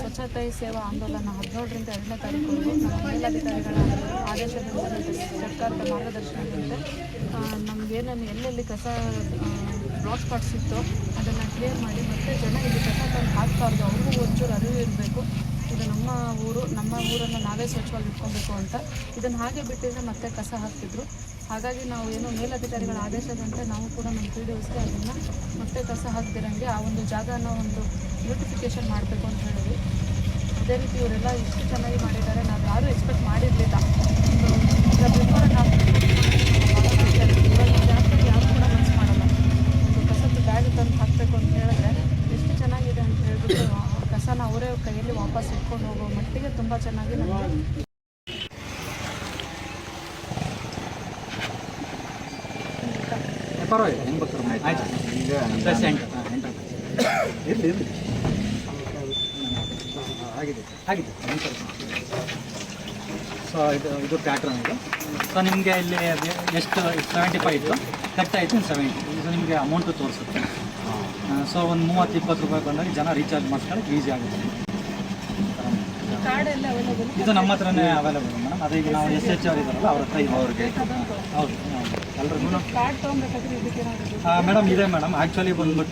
ಸ್ವಚ್ಛತೆ ಸೇವಾ ಆಂದೋಲನ ಹದಿನೇಳರಿಂದ ಎರಡನೇ ತಾರೀಕು ನಮ್ಮ ಮೇಲಧಿಕಾರಿಗಳ ಆದೇಶದಂತೆ ಸರ್ಕಾರದ ಮಾರ್ಗದರ್ಶನದಂತೆ ನಮಗೇನೇನು ಎಲ್ಲೆಲ್ಲಿ ಕಸ ಬ್ಲಾಕ್ ಸ್ಪಾಟ್ಸ್ ಇತ್ತು ಅದನ್ನು ಕ್ಲಿಯರ್ ಮಾಡಿ ಮತ್ತು ಜನ ಇಲ್ಲಿ ಕಸ ತಂದು ಹಾಕ್ಬಾರ್ದು. ಅವ್ರಿಗೂ ಒಂಚೂರು ಅರಿವು ಇರಬೇಕು. ಊರು, ನಮ್ಮ ಊರನ್ನು ನಾವೇ ಸ್ವಚ್ಛವಾಗಿ ಇಟ್ಕೊಬೇಕು ಅಂತ. ಇದನ್ನು ಹಾಗೆ ಬಿಟ್ಟಿದ್ರೆ ಮತ್ತೆ ಕಸ ಹಾಕ್ತಿದ್ರು. ಹಾಗಾಗಿ ನಾವು ಏನು ಮೇಲಧಿಕಾರಿಗಳ ಆದೇಶದಂತೆ ನಾವು ಕೂಡ ನಮ್ಮ ಪಿ ಡಿ ಒಸ್ಗೆ ಅದನ್ನು ಮತ್ತೆ ಕಸ ಹಾಕ್ದಿರಂಗೆ ಆ ಒಂದು ಜಾಗನ ಒಂದು ಬ್ಯೂಟಿಫಿಕೇಷನ್ ಮಾಡಬೇಕು ಅಂತ ಹೇಳಿದ್ವಿ. ಅದೇ ರೀತಿ ಇವರೆಲ್ಲ ಇಷ್ಟು ಚೆನ್ನಾಗಿ ಮಾಡಿದ್ದಾರೆ. ನಾವು ಯಾರು ಎಕ್ಸ್ಪೆಕ್ಟ್ ಮಾಡಿರಲಿಲ್ಲ ಇವಾಗ ಜಾಸ್ತಿ ಯಾರು ಕೂಡ ಮನ್ಸು ಮಾಡಲ್ಲ ಒಂದು ಕಸದ ಬ್ಯಾಗ್ ತಂದು ಹಾಕಬೇಕು ಅಂತ ಹೇಳಿದ್ರೆ ಎಷ್ಟು ಚೆನ್ನಾಗಿದೆ ಅಂತ ಹೇಳ್ಬಿಟ್ಟು ಆ ಕಸನ ಅವರೇ ಕೈಯಲ್ಲಿ ವಾಪಸ್ ಇಟ್ಕೊಂಡು ಹೋಗೋ ಮಟ್ಟಿಗೆ ತುಂಬ ಚೆನ್ನಾಗಿ ನಮಗೆ ಆಗಿದೆ ಸೊ ಇದು ಇದು ಪ್ಯಾಟ್ರನ್ ಇದು. ಸೊ ನಿಮಗೆ ಇಲ್ಲಿ ಎಷ್ಟು ಸೆವೆಂಟಿ ಫೈವ್ ಇತ್ತು? ಕಟ್ ಆಯಿತು ಸೆವೆಂಟಿ ಇದು ನಿಮಗೆ ಅಮೌಂಟು ತೋರಿಸುತ್ತೆ. ಸೊ ಒಂದು ಮೂವತ್ತು ಇಪ್ಪತ್ತು ರೂಪಾಯಿ ಬಂದಾಗ ಜನ ರೀಚಾರ್ಜ್ ಮಾಡ್ಸ್ಕೊಳ್ಳೋಕೆ ಈಸಿ ಆಗುತ್ತೆ. ಇದು ನಮ್ಮ ಹತ್ರನೇ ಅವೈಲೇಬಲ್ ಮೇಡಮ್ ಅದೇ ಈಗ ನಾವು ಎಸ್ ಎಚ್ ಆರ್ ಇದಾರಲ್ಲ ಅವ್ರ ಹತ್ರ ಇದೆ. ಅವ್ರಿಗೆ. ಹೌದು ಎಲ್ಲರಿಗೂ ಮೇಡಮ್ ಇದೆ ಮೇಡಮ್ ಆ್ಯಕ್ಚುಲಿ ಬಂದ್ಬಿಟ್ಟು